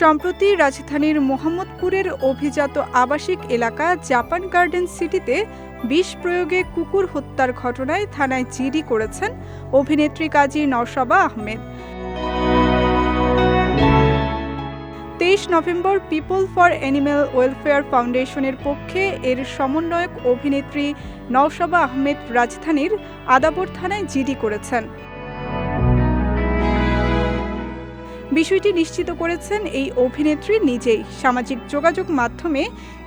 সম্প্রতি রাজধানীর মোহাম্মদপুরের অভিজাত আবাসিক এলাকা জাপান গার্ডেন সিটিতে বিষ প্রয়োগে কুকুর হত্যার ঘটনায় থানায় জিডি করেছেন অভিনেত্রী কাজী নওশাবা আহমেদ। তেইশ November people for animal welfare ফাউন্ডেশনের পক্ষে এর সমন্বয়ক অভিনেত্রী নওশাবা আহমেদ রাজধানীর আদাবর থানায় জিডি করেছেন। বিষয়টি নিশ্চিত করেছেন এই অভিনেত্রী নিজেই। সামাজিক যোগাযোগ মাধ্যমে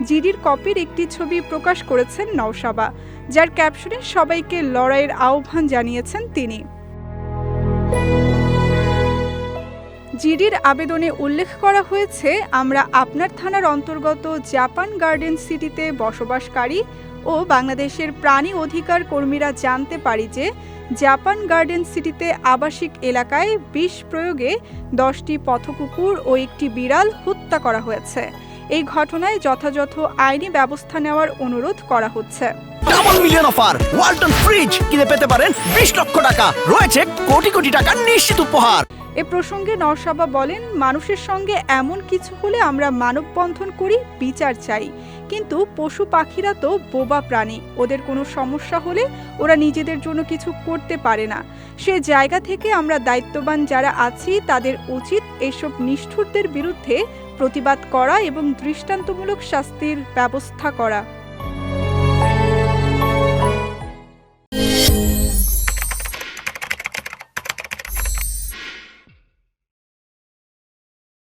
জিডির কপির একটি ছবি প্রকাশ করেছেন নওশাবা, যার ক্যাপশনে সবাইকে লড়াইয়ের আহ্বান জানিয়েছেন তিনি। জিডির আবেদনে উল্লেখ করা হয়েছে, আমরা আপনার থানার অন্তর্গত জাপান গার্ডেন সিটিতে বসবাসকারী ও বাংলাদেশের প্রাণী অধিকার কর্মীরা জানতে পারি যে জাপান গার্ডেন সিটিতে আবাসিক এলাকায় বিষ প্রয়োগে দশটি পথকুকুর ও একটি বিড়াল হত্যা করা হয়েছে। এই ঘটনায় যথাযথ আইনি ব্যবস্থা নেওয়ার অনুরোধ করা হচ্ছে। Double million offer Walton fridge কিনে পেতে পারেন বিশ লক্ষ টাকা। রয়েছে কোটি কোটি টাকার নিশ্চিত উপহার। এ প্রসঙ্গে নরসাবা বলেন, মানুষের সঙ্গে এমন কিছু হলে আমরা মানববন্ধন করি, বিচার চাই। কিন্তু পশু পাখিরা তো বোবা প্রাণী। ওদের কোনো সমস্যা হলে ওরা নিজেদের জন্য কিছু করতে পারে না। সে জায়গা থেকে আমরা দায়িত্ববান যারা আছি, তাদের উচিত এসব নিষ্ঠুরদের বিরুদ্ধে প্রতিবাদ করা এবং দৃষ্টান্তমূলক শাস্তির ব্যবস্থা করা।